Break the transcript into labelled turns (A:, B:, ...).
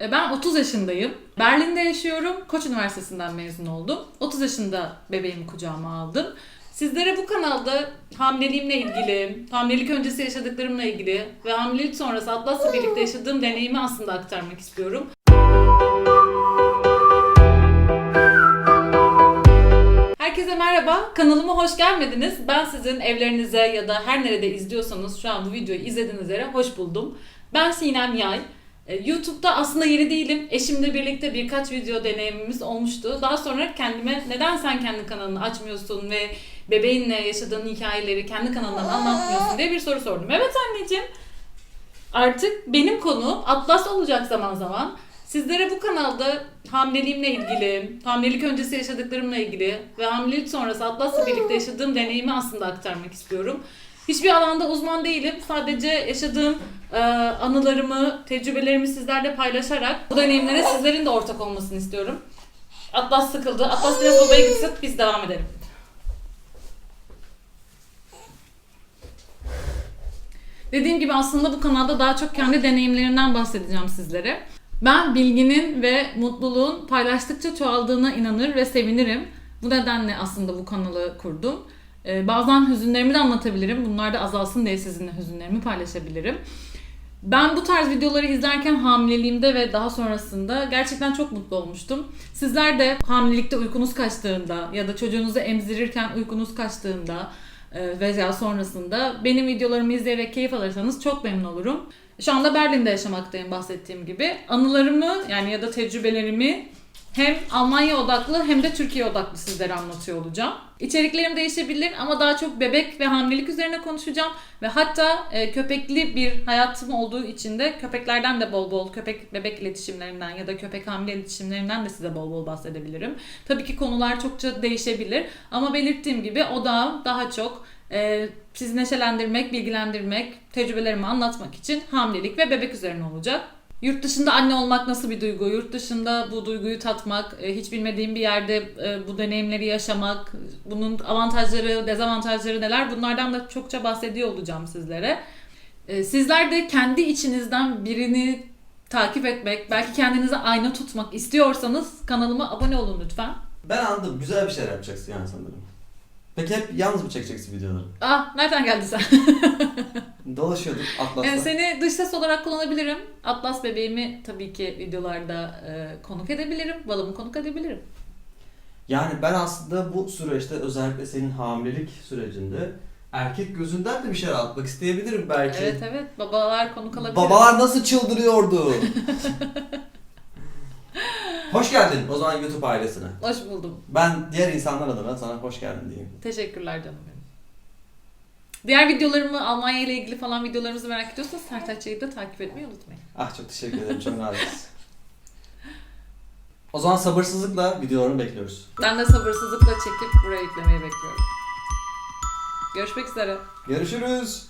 A: E, Ben 30 yaşındayım. Berlin'de yaşıyorum. Koç Üniversitesi'nden mezun oldum. 30 yaşında bebeğimi kucağıma aldım. Sizlere bu kanalda hamileliğimle ilgili, hamilelik öncesi yaşadıklarımla ilgili ve hamilelik sonrası Atlas'la birlikte yaşadığım deneyimi aslında aktarmak istiyorum. Herkese merhaba. Kanalıma hoş gelmediniz. Ben sizin evlerinize ya da her nerede izliyorsanız şu an bu videoyu izlediğiniz yere hoş buldum. Ben Sinem Yay. Ee, YouTube'da aslında yeni değilim. Eşimle birlikte birkaç video deneyimimiz olmuştu. Daha sonra kendime neden sen kendi kanalını açmıyorsun ve bebeğinle yaşadığın hikayeleri kendi kanalından anlatmıyorsun diye bir soru sordum. Evet anneciğim. Artık benim konu Atlas olacak zaman zaman. Sizlere bu kanalda hamileliğimle ilgili, hamilelik öncesi yaşadıklarımla ilgili ve hamilelik sonrası Atlas'la birlikte yaşadığım deneyimi aslında aktarmak istiyorum. Hiçbir alanda uzman değilim. Sadece yaşadığım e, anılarımı, tecrübelerimi sizlerle paylaşarak bu deneyimlere sizlerin de ortak olmasını istiyorum. Atlas sıkıldı. Atlas biraz babaya gitsin, biz devam edelim. Dediğim gibi aslında bu kanalda daha çok kendi deneyimlerimden bahsedeceğim sizlere. Ben bilginin ve mutluluğun paylaştıkça çoğaldığına inanır ve sevinirim. Bu nedenle aslında bu kanalı kurdum. Ee, bazen hüzünlerimi de anlatabilirim. Bunlar da azalsın diye sizinle hüzünlerimi paylaşabilirim. Ben bu tarz videoları izlerken hamileliğimde ve daha sonrasında gerçekten çok mutlu olmuştum. Sizler de hamilelikte uykunuz kaçtığında ya da çocuğunuzu emzirirken uykunuz kaçtığında e, veya sonrasında benim videolarımı izleyerek keyif alırsanız çok memnun olurum. Şu anda Berlin'de yaşamaktayım bahsettiğim gibi. Anılarımı yani ya da tecrübelerimi hem Almanya odaklı hem de Türkiye odaklı sizlere anlatıyor olacağım. İçeriklerim değişebilir ama daha çok bebek ve hamilelik üzerine konuşacağım. Ve hatta e, köpekli bir hayatım olduğu için de köpeklerden de bol bol köpek bebek iletişimlerinden ya da köpek hamile iletişimlerinden de size bol bol bahsedebilirim. Tabii ki konular çokça değişebilir ama belirttiğim gibi odağım daha çok e, sizi neşelendirmek, bilgilendirmek, tecrübelerimi anlatmak için hamilelik ve bebek üzerine olacak. Yurt dışında anne olmak nasıl bir duygu? Yurt dışında bu duyguyu tatmak, e, hiç bilmediğim bir yerde e, bu deneyimleri yaşamak, bunun avantajları, dezavantajları neler? Bunlardan da çokça bahsediyor olacağım sizlere. E, Sizler de kendi içinizden birini takip etmek, belki kendinize ayna tutmak istiyorsanız kanalıma abone olun lütfen.
B: Ben anladım. Güzel bir şeyler yapacaksın yani sanırım. Peki hep yalnız mı çekeceksin videoları?
A: Ah, nereden geldin sen?
B: Dolaşıyorduk Atlas'ta.
A: Yani seni dış ses olarak kullanabilirim. Atlas bebeğimi tabii ki videolarda e, konuk edebilirim. Balımı konuk edebilirim.
B: Yani ben aslında bu süreçte özellikle senin hamilelik sürecinde erkek gözünden de bir şeyler atmak isteyebilirim belki.
A: Evet evet babalar konuk alabilirim.
B: Babalar nasıl çıldırıyordu? hoş geldin o zaman YouTube ailesine.
A: Hoş buldum.
B: Ben diğer insanlar adına sana hoş geldin diyeyim.
A: Teşekkürler canım benim. Diğer videolarımı Almanya ile ilgili falan videolarımızı merak ediyorsanız Sertaç'ı da takip etmeyi unutmayın.
B: Ah çok teşekkür ederim çok naziksiniz. O zaman sabırsızlıkla videolarını bekliyoruz.
A: Ben de sabırsızlıkla çekip buraya yüklemeyi bekliyorum. Görüşmek üzere.
B: Görüşürüz.